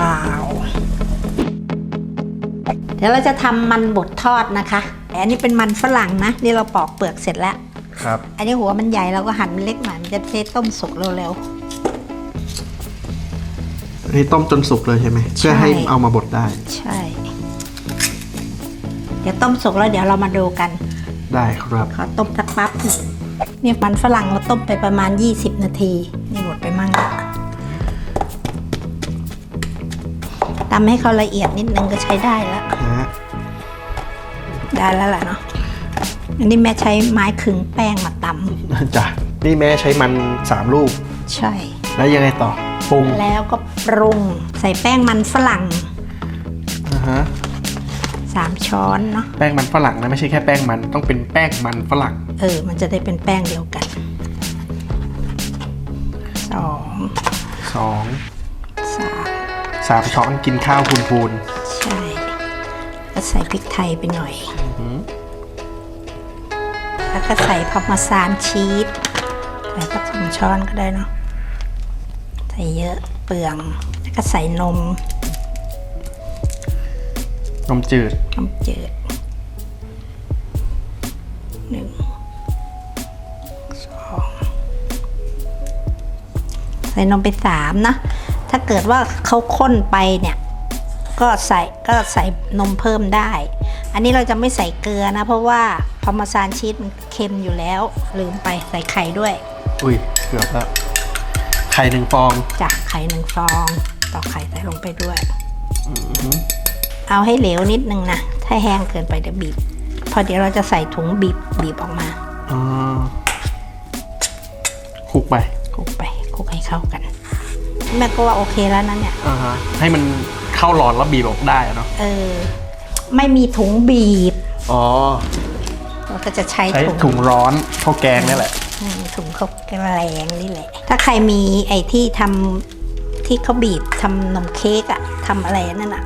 ว้าว เดี๋ยวเราจะทำมันบดทอดนะคะแต่อันนี้เป็นมันฝรั่งนะ นี่เราปอกเปลือกเสร็จแล้ว ครับ อันนี้หัวมันใหญ่เราก็หั่นมันเล็กหน่อยมันจะได้ต้มสุกเร็วอันนี้ต้มจนสุกเลยใช่ไหมเพื่อให้เอามาบดได้ๆใช่ เดี๋ยวต้มสุกแล้วเดี๋ยวเรามาดูกัน ได้ครับ ขอต้มสักปั๊บหนึ่งนี่มันฝรั่งเราต้มไปประมาณ 20 นาทีนี่ำให้เขาละเอียดนิดนึงก็ใช้ได้แล้ว นะฮะได้แล้วแหละเนาะ อันนี้แม่ใช้ไม้ขึงแป้งมาตจ้ะนี่แม่ใช้มันสามลูกำใช่ แล้วยังไงต่อปรุงแล้วก็ปรุงใส่แป้งมันฝรั่งนะฮะ3ช้อนเนาะ แป้งมันฝรั่งนะไม่ใช่แค่แป้งมันต้องเป็นแป้งมันฝรั่งเออ มันจะได้เป็นแป้งเดียวกันสองสองสาม สามช้อนกินข้าวพูนใช่ก็ใส่พริกไทยไปหน่อย แล้วก็ใส่พาร์เมาซานชีสใส่สักสองช้อนก็ได้เนาะใส่เยอะเปลือง แล้วก็ใส่นม ๆนมจืด น้ำจืดหนึ่งสองใส่นมไปสามนะ ถ้าเกิดว่าเขาข้นไปเนี่ยก็ใส่ก็ใส่นมเพิ่มได้ อันนี้เราจะไม่ใส่เกลือนะ เพราะว่าพาร์เมาซานชีสมันเค็มอยู่แล้ว ลืมไปใส่ไข่ด้วย อุ้ยเกือบแล้วไข่หนึ่งฟองจากไข่หนึ่งฟองต่อกไข่ใส่ลงไปด้วย เอาให้เหลวนิดนึงนะ ถ้าแห้งเกินไปเดี๋ยวบีบ พอเดี๋ยวเราจะใส่ถุงบีบบีบออกมาอ๋อคลุกไปคลุกไปคลุกให้เข้ากัน แม่ก็ว่าโอเคแล้วนะเนี่ย อ่าฮะให้มันเข้าหลอดแล้วบีบออกได้อะเนาะเออ ไม่มีถุงบีบอ๋อเราก็จะใช้ใช้ถุงถุงร้อนข้าวแกงนี่แหละ อืมถุงเขาแกรงนี่แหละ ถ้าใครมีไอ้ที่ทำที่เขาบีบทำนมเค้กอะทำอะไรนั่นอะ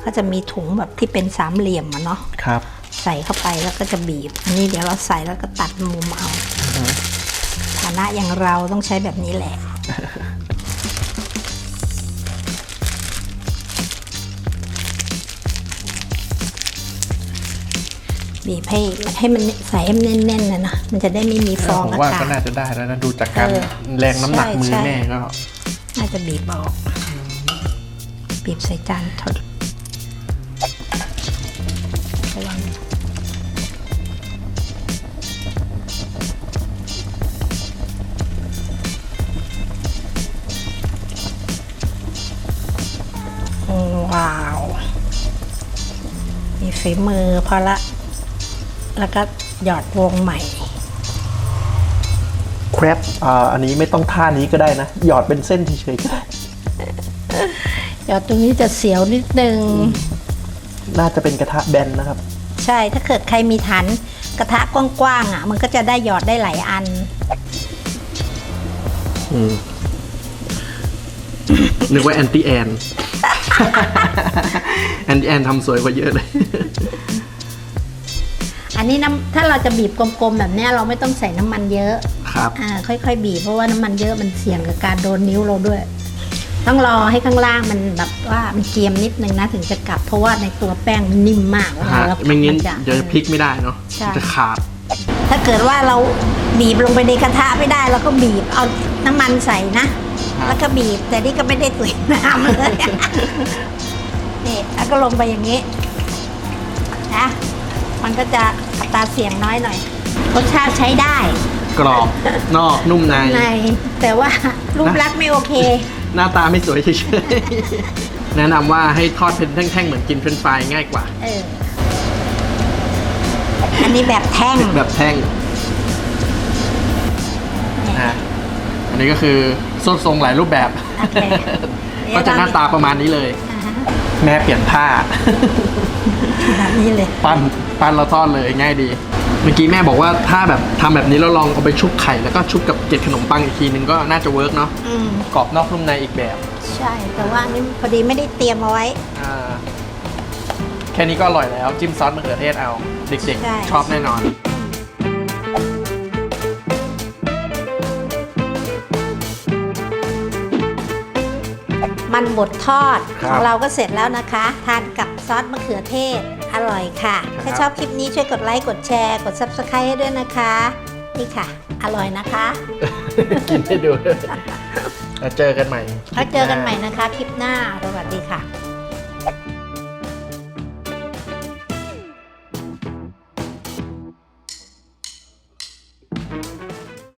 เขาจะมีถุงแบบที่เป็นสามเหลี่ยมอะเนาะ ครับ ใส่เข้าไปแล้วก็จะบีบ อันนี้เดี๋ยวเราใส่แล้วก็ตัดมุมเอา ฐานะอย่างเราต้องใช้แบบนี้แหละ บีบให้ให้มันใส่ให้มันแน่นๆนะนะมันจะได้ไม่มีฟองผมอาว่าากก็ศน่าจะได้แล้วนะดูจากการเออแรงน้ำหนักใช่มือใช่ แม่ก็ น่าจะบีบออกบีบใส่จานทดระวังว้าว มีฝีมือพอละ แล้วก็หยอดวงใหม่ แครปอ่าอันนี้ไม่ต้องท่านี้ก็ได้นะ หยอดเป็นเส้นเฉยๆก็ได้หยอดตรงนี้จะเสียวนิดนึง น่าจะเป็นกระทะแบนนะครับ ใช่ถ้าเกิดใครมีฐานกระทะกว้างๆอะ มันก็จะได้หยอดได้หลายอัน อืมนึกว่าแอนตี้แอน แอนตี้แอนทำสวยกว่าเยอะเลยอั นนี้น้ำถ้าเราจะบีบกลมๆแบบเนี้ยเราไม่ต้องใส่น้ำมันเยอะครับ อ่าค่อยๆ บีบเพราะว่าน้ำมันเยอะมันเสี่ยงกับการโดนนิ้วเราด้วย ต้องรอให้ข้างล่างมันแบบว่ามันเกรียมนิดนึงนะถึงจะกลับเพราะว่าในตัวแป้งมันนิ่มมากเวลาเราไม่งั้นนเดี๋ยวจะพลิกไม่ได้เนาะใช่ จะขาด ถ้าเกิดว่าเราบีบลงไปในกระทะไม่ได้เราก็บีบเอาน้ำมันใส่นะ ครับ แล้วก็บีบแต่นี่ก็ไม่ได้ตุ๋ยน้ำเลย นี่แล้วก็ลงไปอย่างนี้นะมันก็จะอั ตราเสียงน้อยหน่อยรสชาติใช้ได้ กรอบนอกนุ่มใน ใน แต่ว่ารูปลักษณ์ไม่โอเค หน้าตาไม่สวยเฉยๆ แนะนำว่าให้ทอดเป็นแท่งๆ เหมือนกินเฟรนช์ฟรายง่ายกว่า เออ อันนี้แบบแท่ง แบบแท่งเนี่ยนะอันนี้ก็คือส้นทรงหลายรูปแบบโอเคก็จะหน้าตาประมาณนี้เลยอ่าฮะแม่เปลี่ยนท่าแบบนี้เลย ปั้น ปั้นแล้วทอดเลยง่ายดี เมื่อกี้แม่บอกว่าถ้าแบบทำแบบนี้แล้วลองเอาไปชุบไข่แล้วก็ชุบกับเกล็ดขนมปังอีกทีนึงก็น่าจะเวิร์กเนาะอืมกรอบนอกนุ่มในอีกแบบ ใช่ แต่ว่าอันนี้พอดีไม่ได้เตรียมเอาไว้ อ่า แค่นี้ก็อร่อยแล้ว จิ้มซอสมะเขือเทศเอา เด็กใช่ ๆ ชอบแน่นอน มันบดทอดครับของเราก็เสร็จแล้วนะคะ ทานกับซอสมะเขือเทศ อร่อยค่ะครับถ้าชอบคลิปนี้ช่วยกดไลค์ กดแชร์ กด Subscribe ให้ด้วยนะคะ นี่ค่ะ อร่อยนะคะ กินให้ดูแล้วเจอกันใหม่ แล้วเจอกันใหม่นะคะ คลิปหน้า สวัสดีค่ะ